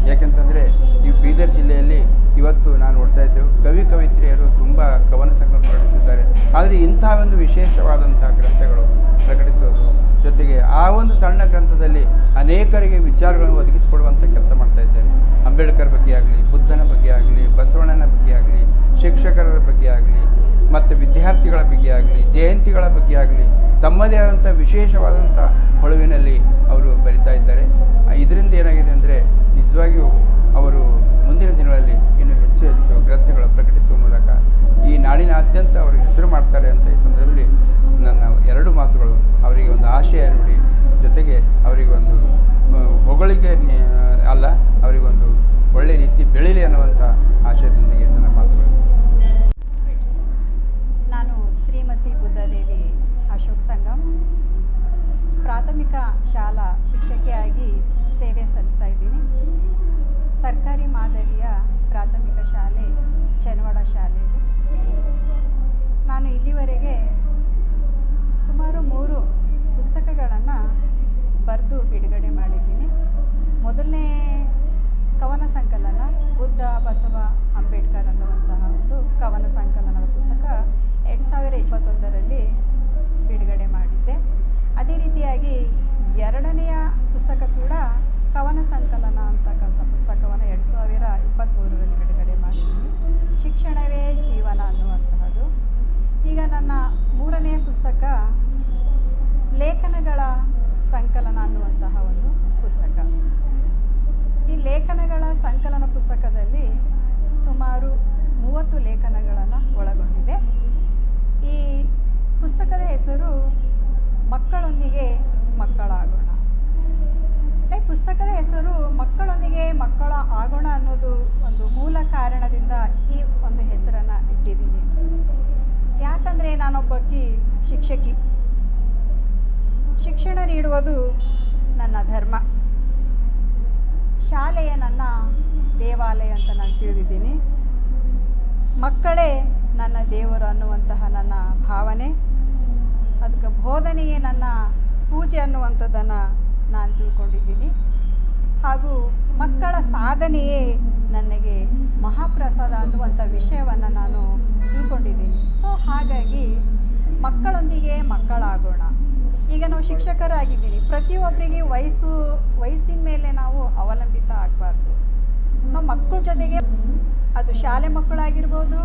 Speaker 5: ಯಾಕೆಂತಂದರೆ ಈ ಬೀದರ್ ಜಿಲ್ಲೆಯಲ್ಲಿ ಇವತ್ತು ನಾನು ನೋಡ್ತಾ ಇದ್ದೆವು ಕವಿ ಕವಿತ್ರಿಯರು ತುಂಬ ಕವನ ಸಂಗ್ರಹ ಪ್ರಕಟಿಸಿದ್ದಾರೆ ಆದರೆ ಇಂಥ ಒಂದು ಪ್ರಕಟಿಸೋದು ಜೊತೆಗೆ ಆ ಒಂದು ಸಣ್ಣ ಗ್ರಂಥದಲ್ಲಿ ಅನೇಕರಿಗೆ ವಿಚಾರಗಳನ್ನು ಒದಗಿಸಿಕೊಡುವಂಥ ಕೆಲಸ ಮಾಡ್ತಾ ಇದ್ದಾರೆ. ಅಂಬೇಡ್ಕರ್ ಬಗ್ಗೆ ಆಗಲಿ, ಬುದ್ಧನ ಬಗ್ಗೆ ಆಗಲಿ, ಬಸವಣ್ಣನ ಬಗ್ಗೆ ಆಗಲಿ, ಶಿಕ್ಷಕರ ಬಗ್ಗೆ ಆಗಲಿ, ಮತ್ತು ವಿದ್ಯಾರ್ಥಿಗಳ ಬಗ್ಗೆ ಆಗಲಿ, ಜಯಂತಿಗಳ ಬಗ್ಗೆ ಆಗಲಿ, ತಮ್ಮದೇ ಆದಂಥ ವಿಶೇಷವಾದಂಥ ಹೊಳುವಿನಲ್ಲಿ ಅವರು ಬರಿತಾ ಇದ್ದಾರೆ. ಇದರಿಂದ ಏನಾಗಿದೆ ಅಂದರೆ ನಿಜವಾಗಿಯೂ ಅವರು ಮುಂದಿನ ದಿನಗಳಲ್ಲಿ ಇನ್ನೂ ಹೆಚ್ಚು ಹೆಚ್ಚು ಗ್ರಂಥಗಳು ಪ್ರಕಟಿಸುವ ಮೂಲಕ ಈ ನಾಡಿನಾದ್ಯಂತ ಅವರು ಹೆಸರು ಮಾಡ್ತಾರೆ ಅಂತ ಈ ಸಂದರ್ಭದಲ್ಲಿ ನನ್ನ ಎರಡು ಮಾತುಗಳು ಅವರಿಗೆ ಒಂದು ಆಶಯ ನೋಡಿ ಜೊತೆಗೆ ಅವರಿಗೆ ಒಂದು ಆ, ಹೊಗಳಿಕೆ ಅಲ್ಲ ಅವರಿಗೊಂದು ಒಳ್ಳೆ ರೀತಿ ಬೆಳೀಲಿ ಅನ್ನುವಂಥ ಆಶಯದೊಂದಿಗೆ ನನ್ನ ಮಾತುಗಳು.
Speaker 6: ನಾನು ಶ್ರೀಮತಿ ಬುದ್ಧದೇವಿ ಅಶೋಕ್ ಸಂಗಮ್. ಪ್ರಾಥಮಿಕ ಶಾಲಾ ಶಿಕ್ಷಕಿಯಾಗಿ ಸೇವೆ ಸಲ್ಲಿಸ್ತಾ ಇದ್ದೀನಿ. ಸರ್ಕಾರಿ ಮಾದರಿಯ ಪ್ರಾಥಮಿಕ ಶಾಲೆ ಚೆನ್ನವಾಡ ಶಾಲೆ ನಾನು ಇಲ್ಲಿವರೆಗೆ ಸುಮಾರು ಮೂರು ಪುಸ್ತಕಗಳನ್ನು ಬರೆದು ಬಿಡುಗಡೆ ಮಾಡಿದ್ದೀನಿ. ಮೊದಲನೇ ಕವನ ಸಂಕಲನ ಬುದ್ಧ, ಬಸವ, ಅಂಬೇಡ್ಕರ್ ಅನ್ನುವಂತಹ ಒಂದು ಕವನ ಸಂಕಲನದ ಪುಸ್ತಕ ಎರಡು ಸಾವಿರ ಇಪ್ಪತ್ತೊಂದರಲ್ಲಿ ಬಿಡುಗಡೆ ಮಾಡಿದ್ದೆ. ಅದೇ ರೀತಿಯಾಗಿ ಎರಡನೆಯ ಪುಸ್ತಕ ಕೂಡ ಕವನ ಸಂಕಲನ ಅಂತಕ್ಕಂಥ ಪುಸ್ತಕವನ್ನು ಎರಡು ಸಾವಿರ ಇಪ್ಪತ್ತ್ಮೂರರಲ್ಲಿ ಬಿಡುಗಡೆ ಮಾಡಿದ್ದೀನಿ ಶಿಕ್ಷಣವೇ ಜೀವನ ಅನ್ನುವಂತಹದ್ದು ಈಗ ನನ್ನ ಮೂರನೆಯ ಪುಸ್ತಕ ಲೇಖನಗಳ ಸಂಕಲನ ಅನ್ನುವಂತಹ ಒಂದು ಪುಸ್ತಕ. ಈ ಲೇಖನಗಳ ಸಂಕಲನ ಪುಸ್ತಕದಲ್ಲಿ ಸುಮಾರು ಮೂವತ್ತು ಲೇಖನಗಳನ್ನು ಒಳಗೊಂಡಿದೆ. ಈ ಪುಸ್ತಕದ ಹೆಸರು ಮಕ್ಕಳೊಂದಿಗೆ ಮಕ್ಕಳಾಗೋಣ. ಈ ಪುಸ್ತಕದ ಹೆಸರು ಮಕ್ಕಳೊಂದಿಗೆ ಮಕ್ಕಳ ಆಗೋಣ ಅನ್ನೋದು ಒಂದು ಮೂಲ ಕಾರಣದಿಂದ ಈ ಒಂದು ಹೆಸರನ್ನು ಇಟ್ಟಿದ್ದೀನಿ. ಯಾಕಂದರೆ ನಾನೊಬ್ಬಕ್ಕಿ ಶಿಕ್ಷಕಿ. ಶಿಕ್ಷಣ ನೀಡುವುದು ನನ್ನ ಧರ್ಮ. ಶಾಲೆಯ ನನ್ನ ದೇವಾಲಯ ಅಂತ ನಾನು ತಿಳಿದಿದ್ದೀನಿ. ಮಕ್ಕಳೇ ನನ್ನ ದೇವರು ಅನ್ನುವಂತಹ ನನ್ನ ಭಾವನೆ. ಅದಕ್ಕೆ ಬೋಧನೆಯೇ ನನ್ನ ಪೂಜೆ ಅನ್ನುವಂಥದ್ದನ್ನು ನಾನು ತಿಳ್ಕೊಂಡಿದ್ದೀನಿ. ಹಾಗೂ ಮಕ್ಕಳ ಸಾಧನೆಯೇ ನನಗೆ ಮಹಾಪ್ರಸಾದ ಅನ್ನುವಂಥ ವಿಷಯವನ್ನು ನಾನು ತಿಳ್ಕೊಂಡಿದ್ದೀನಿ. ಸೊ ಹಾಗಾಗಿ ಮಕ್ಕಳೊಂದಿಗೆ ಮಕ್ಕಳಾಗೋಣ. ಈಗ ನಾವು ಶಿಕ್ಷಕರಾಗಿದ್ದೀವಿ. ಪ್ರತಿಯೊಬ್ಬರಿಗೆ ವಯಸ್ಸು, ವಯಸ್ಸಿನ ಮೇಲೆ ನಾವು ಅವಲಂಬಿತ ಆಗಬಾರ್ದು. ನಾವು ಮಕ್ಕಳ ಜೊತೆಗೆ ಅದು ಶಾಲೆ ಮಕ್ಕಳಾಗಿರ್ಬೋದು,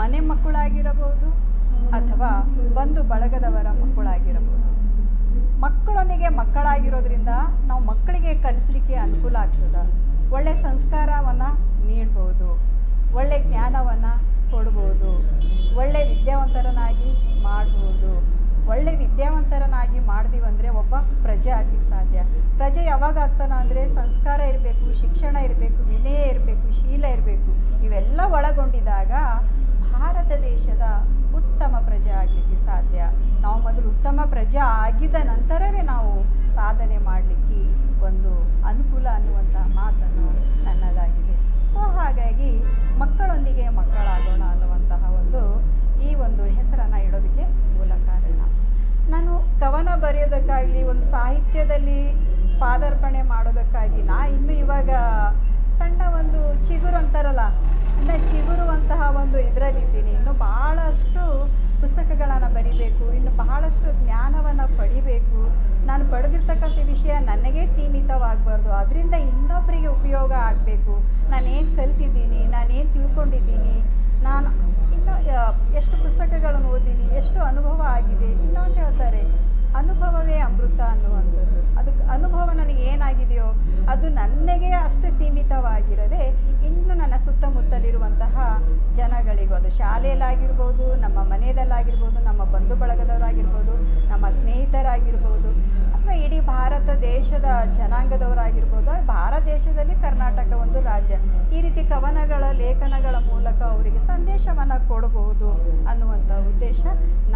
Speaker 6: ಮನೆ ಮಕ್ಕಳಾಗಿರಬಹುದು, ಅಥವಾ ಬಂಧು ಬಳಗದವರ ಮಕ್ಕಳಾಗಿರಬಹುದು. ಮಕ್ಕಳೊಂದಿಗೆ ಮಕ್ಕಳಾಗಿರೋದ್ರಿಂದ ನಾವು ಮಕ್ಕಳಿಗೆ ಕಲಿಸಲಿಕ್ಕೆ ಅನುಕೂಲ ಆಗ್ತದೆ. ಒಳ್ಳೆ ಸಂಸ್ಕಾರವನ್ನು ನೀಡ್ಬೋದು, ಒಳ್ಳೆ ಜ್ಞಾನವನ್ನು ಕೊಡ್ಬೋದು, ಒಳ್ಳೆ ವಿದ್ಯಾವಂತರನಾಗಿ ಮಾಡ್ಬೋದು. ಒಳ್ಳೆ ವಿದ್ಯಾವಂತರನಾಗಿ ಮಾಡಿದೀವಂದರೆ ಒಬ್ಬ ಪ್ರಜೆ ಆಗ್ಲಿಕ್ಕೆ ಸಾಧ್ಯ. ಪ್ರಜೆ ಯಾವಾಗ ಆಗ್ತಾನ ಅಂದರೆ ಸಂಸ್ಕಾರ ಇರಬೇಕು, ಶಿಕ್ಷಣ ಇರಬೇಕು, ವಿನಯ ಇರಬೇಕು, ಶೀಲ ಇರಬೇಕು, ಇವೆಲ್ಲ ಒಳಗೊಂಡಿದಾಗ ಭಾರತ ದೇಶದ ಉತ್ತಮ ಪ್ರಜೆ ಆಗಲಿಕ್ಕೆ ಸಾಧ್ಯ. ನಾವು ಮೊದಲು ಉತ್ತಮ ಪ್ರಜೆ ಆಗಿದ ನಂತರವೇ ನಾವು ಸಾಧನೆ ಮಾಡಲಿಕ್ಕೆ ಒಂದು ಅನುಕೂಲ ಅನ್ನುವಂಥ ಮಾತನ್ನು ನನ್ನದಾಗಿದೆ. ಸೊ, ಹಾಗಾಗಿ ಮಕ್ಕಳೊಂದಿಗೆ ಮಕ್ಕಳಾಗೋಣ ಅನ್ನುವಂತಹ ಒಂದು ಈ ಒಂದು ಹೆಸರನ್ನು ಇಡೋದಕ್ಕೆ ಮೂಲ ಕಾರಣ. ನಾನು ಕವನ ಬರೆಯೋದಕ್ಕಾಗಲಿ, ಒಂದು ಸಾಹಿತ್ಯದಲ್ಲಿ ಪಾದಾರ್ಪಣೆ ಮಾಡೋದಕ್ಕಾಗಿ ನಾ ಇನ್ನು ಇವಾಗ ಸಣ್ಣ ಒಂದು ಚಿಗುರು ಅಂತಾರಲ್ಲ ಇನ್ನು ಚಿಗುರುವಂತಹ ಒಂದು ಇದರಲ್ಲಿದ್ದೀನಿ ಇನ್ನು ಬಹಳಷ್ಟು ಪುಸ್ತಕಗಳನ್ನು ಬರಿಬೇಕು, ಇನ್ನು ಬಹಳಷ್ಟು ಜ್ಞಾನವನ್ನು ಪಡಿಬೇಕು. ನಾನು ಪಡೆದಿರ್ತಕ್ಕಂಥ ವಿಷಯ ನನಗೆ ಸೀಮಿತವಾಗಬಾರ್ದು. ಅದರಿಂದ ಇನ್ನೊಬ್ಬರಿಗೆ ಉಪಯೋಗ ಆಗಬೇಕು. ನಾನೇನು ಕಲ್ತಿದ್ದೀನಿ, ನಾನೇನು ತಿಳ್ಕೊಂಡಿದ್ದೀನಿ, ನಾನು ಇನ್ನು ಎಷ್ಟು ಪುಸ್ತಕಗಳನ್ನು ಓದಿನಿ ಎಷ್ಟು ಅನುಭವ ಆಗಿದೆ ಇನ್ನೊಂದು ಹೇಳ್ತಾರೆ. ಅನುಭವವೇ ಅಮೃತ ಅನ್ನುವಂಥದ್ದು. ಅದಕ್ಕೆ ಅನುಭವ ನನಗೆ ಏನಾಗಿದೆಯೋ ಅದು ನನಗೆ ಅಷ್ಟು ಸೀಮಿತವಾಗಿರದೆ ಇನ್ನು ನನ್ನ ಸುತ್ತಮುತ್ತಲಿರುವಂತಹ ಜನಗಳಿಗೂ, ಅದು ಶಾಲೆಯಲ್ಲಾಗಿರ್ಬೋದು, ನಮ್ಮ ಮನೆಯಲ್ಲಾಗಿರ್ಬೋದು ನಮ್ಮ ಬಂಧು ಬಳಗದವರಾಗಿರ್ಬೋದು, ನಮ್ಮ ಸ್ನೇಹಿತರಾಗಿರ್ಬೋದು, ಅಥವಾ ಇಡೀ ಭಾರತ ದೇಶದ ಜನಾಂಗದವರಾಗಿರ್ಬೋದು ಭಾರತ ದೇಶದಲ್ಲಿ ಕರ್ನಾಟಕ ಒಂದು ರಾಜ್ಯ. ಈ ರೀತಿ ಕವನಗಳ, ಲೇಖನಗಳ ಮೂಲಕ ಅವರಿಗೆ ಸಂದೇಶವನ್ನು ಕೊಡಬಹುದು ಅನ್ನುವಂಥ ಉದ್ದೇಶ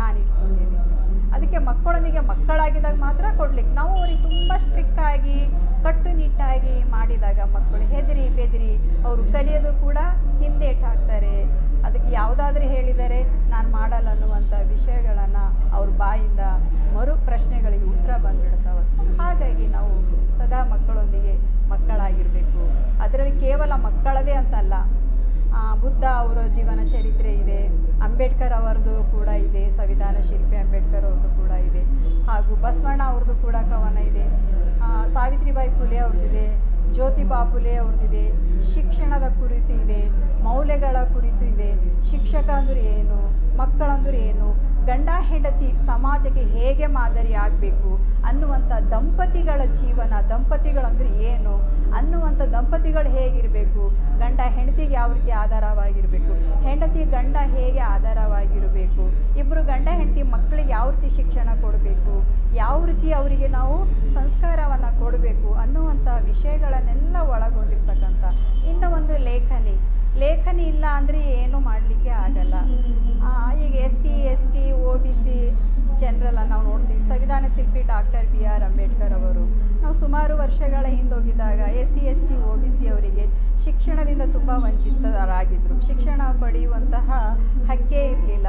Speaker 6: ನಾನು ಇಟ್ಕೊಂಡಿದ್ದೀನಿ ಅದಕ್ಕೆ ಮಕ್ಕಳೊಂದಿಗೆ ಮಕ್ಕಳಾಗಿದ್ದಾಗ ಮಾತ್ರ ಕೊಡ್ಲಿಕ್ಕೆ. ನಾವು ಅವ್ರಿಗೆ ತುಂಬ ಸ್ಟ್ರಿಕ್ಟಾಗಿ ಕಟ್ಟುನಿಟ್ಟಾಗಿ ಮಾಡಿದಾಗ ಮಕ್ಕಳು ಹೆದರಿ ಬೆದರಿ ಅವರು ಕಲಿಯೋದು ಕೂಡ ಹಿಂದೇಟ್ ಹಾಕ್ತಾರೆ ಅದಕ್ಕೆ ಯಾವುದಾದ್ರೂ ಹೇಳಿದರೆ ನಾನು ಮಾಡಲ್ಲ ಅನ್ನುವಂಥ ವಿಷಯಗಳನ್ನು ಅವ್ರ ಬಾಯಿಂದ ಮರು ಪ್ರಶ್ನೆಗಳಿಗೆ ಉತ್ತರ ಬಂದ್ಬಿಡ್ತಾವೆ ಸೊ ಹಾಗಾಗಿ ನಾವು ಸದಾ ಮಕ್ಕಳೊಂದಿಗೆ ಮಕ್ಕಳಾಗಿರಬೇಕು. ಅದರಲ್ಲಿ ಕೇವಲ ಮಕ್ಕಳದೇ ಅಂತಲ್ಲ ಬುದ್ಧ ಅವರ ಜೀವನ ಚರಿತ್ರೆ ಇದೆ. ಅಂಬೇಡ್ಕರ್ ಅವರದು ಕೂಡ ಇದೆ. ಸಂವಿಧಾನ ಶಿಲ್ಪಿ ಅಂಬೇಡ್ಕರ್ ಅವ್ರದ್ದು ಕೂಡ ಇದೆ. ಹಾಗೂ ಬಸವಣ್ಣ ಅವ್ರದ್ದು ಕೂಡ ಕವನ ಇದೆ. ಸಾವಿತ್ರಿಬಾಯಿ ಫುಲೆ ಅವ್ರದ್ದಿದೆ. ಜ್ಯೋತಿಬಾ ಫುಲೆ ಅವ್ರದ್ದಿದೆ. ಶಿಕ್ಷಣದ ಕುರಿತು ಇದೆ. ಮೌಲ್ಯಗಳ ಕುರಿತು ಇದೆ. ಶಿಕ್ಷಕ ಅಂದ್ರೆ ಏನು? ಮಕ್ಕಳಂದ್ರೆ ಏನು? ಗಂಡ ಹೆಂಡತಿ ಸಮಾಜಕ್ಕೆ ಹೇಗೆ ಮಾದರಿ ಆಗಬೇಕು ಅನ್ನುವಂಥ ದಂಪತಿಗಳ ಜೀವನ ದಂಪತಿಗಳಂದ್ರೆ ಏನು ಅನ್ನುವಂಥ ದಂಪತಿಗಳು ಹೇಗಿರಬೇಕು, ಗಂಡ ಹೆಂಡತಿಗೆ ಯಾವ ರೀತಿ ಆಧಾರವಾಗಿರಬೇಕು, ಹೆಂಡತಿ ಗಂಡ ಹೇಗೆ ಆಧಾರವಾಗಿರಬೇಕು ಇಬ್ಬರು ಗಂಡ ಹೆಂಡತಿ ಮಕ್ಕಳಿಗೆ ಯಾವ ರೀತಿ ಶಿಕ್ಷಣ ಕೊಡಬೇಕು, ಯಾವ ರೀತಿ ಅವರಿಗೆ ನಾವು ಸಂಸ್ಕಾರವನ್ನು ಕೊಡಬೇಕು ಅನ್ನುವಂಥ ವಿಷಯಗಳನ್ನೆಲ್ಲ ಒಳಗೊಂಡಿರ್ತಕ್ಕಂಥ ಇನ್ನು ಒಂದು ಲೇಖನಿ. ಲೇಖನಿ ಇಲ್ಲ ಅಂದರೆ ಏನು ಮಾಡಲಿಕ್ಕೆ ಆಗಲ್ಲ. ಈಗ S C S T O B C ಜನರಲ್ಲ ನಾವು ನೋಡ್ತೀವಿ. ಸಂವಿಧಾನ ಶಿಲ್ಪಿ ಡಾಕ್ಟರ್ ಬಿ ಆರ್ ಅಂಬೇಡ್ಕರ್ ಅವರು. ನಾವು ಸುಮಾರು ವರ್ಷಗಳ ಹಿಂದೋಗಿದ್ದಾಗ S C S T O B C ಅವರಿಗೆ ಶಿಕ್ಷಣದಿಂದ ತುಂಬ ವಂಚಿತರಾಗಿದ್ದರು ಶಿಕ್ಷಣ ಪಡೆಯುವಂತಹ ಹಕ್ಕೇ ಇರಲಿಲ್ಲ.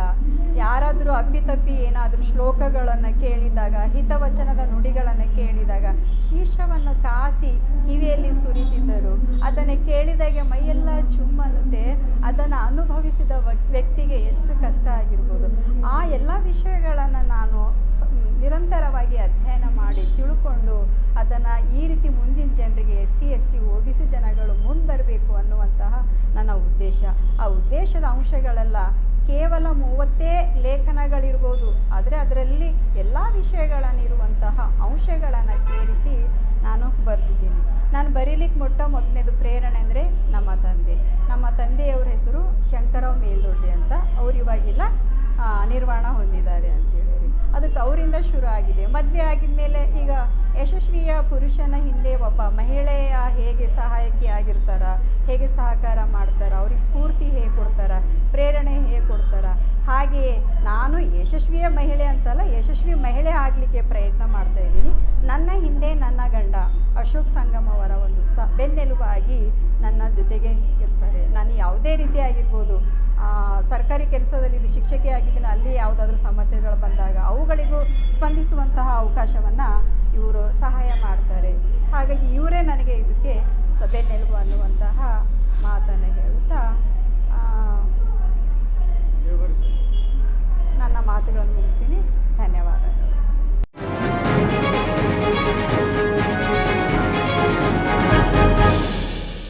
Speaker 6: ಯಾರಾದರೂ ಅಪ್ಪಿತಪ್ಪಿ ಏನಾದರೂ ಶ್ಲೋಕಗಳನ್ನು ಕೇಳಿದಾಗ, ಹಿತವಚನದ ನುಡಿಗಳನ್ನು ಕೇಳಿದಾಗ, ಶೀರ್ಷವನ್ನು ಕಾಸಿ ಕಿವಿಯಲ್ಲಿ ಸುರಿತಿದ್ದರು. ಅದನ್ನು ಕೇಳಿದಾಗೆ ಮೈಯೆಲ್ಲ ಚುಮ್ಮನ್ನುತ್ತೆ. ಅದನ್ನು ಅನುಭವಿಸಿದ ವ್ಯಕ್ತಿಗೆ ಎಷ್ಟು ಕಷ್ಟ ಆಗಿರ್ಬೋದು. ಆ ಎಲ್ಲ ವಿಷಯಗಳನ್ನು ನಾನು ಸ- ನಿರಂತರವಾಗಿ ಅಧ್ಯಯನ ಮಾಡಿ ತಿಳ್ಕೊಂಡು ಅದನ್ನು ಈ ರೀತಿ ಮುಂದಿನ ಜನರಿಗೆ S C S T O B C ಜನಗಳು ಮುಂದೆ ಬರಬೇಕು ಅನ್ನುವಂತಹ ನನ್ನ ಉದ್ದೇಶ. ಆ ಉದ್ದೇಶದ ಅಂಶಗಳೆಲ್ಲ ಕೇವಲ ಮೂವತ್ತೇ ಲೇಖನಗಳಿರ್ಬೋದು. ಆದರೆ ಅದರಲ್ಲಿ ಎಲ್ಲ ವಿಷಯಗಳನ್ನಿರುವಂತಹ ಅಂಶಗಳನ್ನು ಸೇರಿಸಿ ನಾನು ಬರೆದಿದ್ದೀನಿ. ನಾನು ಬರೀಲಿಕ್ಕೆ ಮೊಟ್ಟ ಮೊದಲನೇದು ಪ್ರೇರಣೆ ಅಂದರೆ ನಮ್ಮ ತಂದೆ. ನಮ್ಮ ತಂದೆಯವರ ಹೆಸರು ಶಂಕರಾವ್ ಮೇಲ್ದೊಡ್ಡಿ ಅಂತ ಅವ್ರು ಇವಾಗಿಲ್ಲ ಆ, ನಿರ್ವಾಣ ಹೊಂದಿದ್ದಾರೆ ಅಂತೇಳಿ ಅದಕ್ಕೆ ಅವರಿಂದ ಶುರು ಆಗಿದೆ. ಮದುವೆ ಆಗಿದ ಮೇಲೆ ಈಗ ಯಶಸ್ವಿಯ ಪುರುಷನ ಹಿಂದೆ ಒಬ್ಬ ಮಹಿಳೆಯ ಹೇಗೆ ಸಹಾಯಕಿ ಆಗಿರ್ತಾರ ಹೇಗೆ ಸಹಕಾರ ಮಾಡ್ತಾರ ಅವ್ರಿಗೆ ಸ್ಫೂರ್ತಿ ಹೇಗೆ ಕೊಡ್ತಾರ ಪ್ರೇರಣೆ ಹೇಗೆ ಕೊಡ್ತಾರ ಹಾಗೆಯೇ ನಾನು ಯಶಸ್ವಿಯ ಮಹಿಳೆ ಅಂತಲ್ಲ, ಯಶಸ್ವಿ ಮಹಿಳೆ ಆಗಲಿಕ್ಕೆ ಪ್ರಯತ್ನ ಮಾಡ್ತಾ ಇದ್ದೀನಿ. ನನ್ನ ಹಿಂದೆ ನನ್ನ ಗಂಡ ಅಶೋಕ್ ಸಂಗಮ್ ಅವರ ಒಂದು ಸ, ಬೆನ್ನೆಲುಬಾಗಿ ನನ್ನ ಜೊತೆಗೆ ಇರ್ತಾರೆ. ನಾನು ಯಾವುದೇ ರೀತಿ ಆಗಿರ್ಬೋದು ಸರ್ಕಾರಿ ಕೆಲಸದಲ್ಲಿ ಇದು ಶಿಕ್ಷಕಿ ಆಗಿದ್ದೀನಿ, ಅಲ್ಲಿ ಯಾವುದಾದ್ರೂ ಸಮಸ್ಯೆಗಳು ಬಂದಾಗ ಅವುಗಳಿಗೂ ಸ್ಪಂದಿಸುವಂತಹ ಅವಕಾಶವನ್ನು ಇವರು ಸಹಾಯ ಮಾಡ್ತಾರೆ. ಹಾಗಾಗಿ ಇವರೇ ನನಗೆ ಇದಕ್ಕೆ ಬೆನ್ನೆಲುಬು ಅನ್ನುವಂತಹ ಮಾತನ್ನು ಹೇಳುತ್ತಾ ನನ್ನ ಮಾತುಗಳನ್ನು ಮುಗಿಸ್ತೀನಿ. ಧನ್ಯವಾದಗಳು.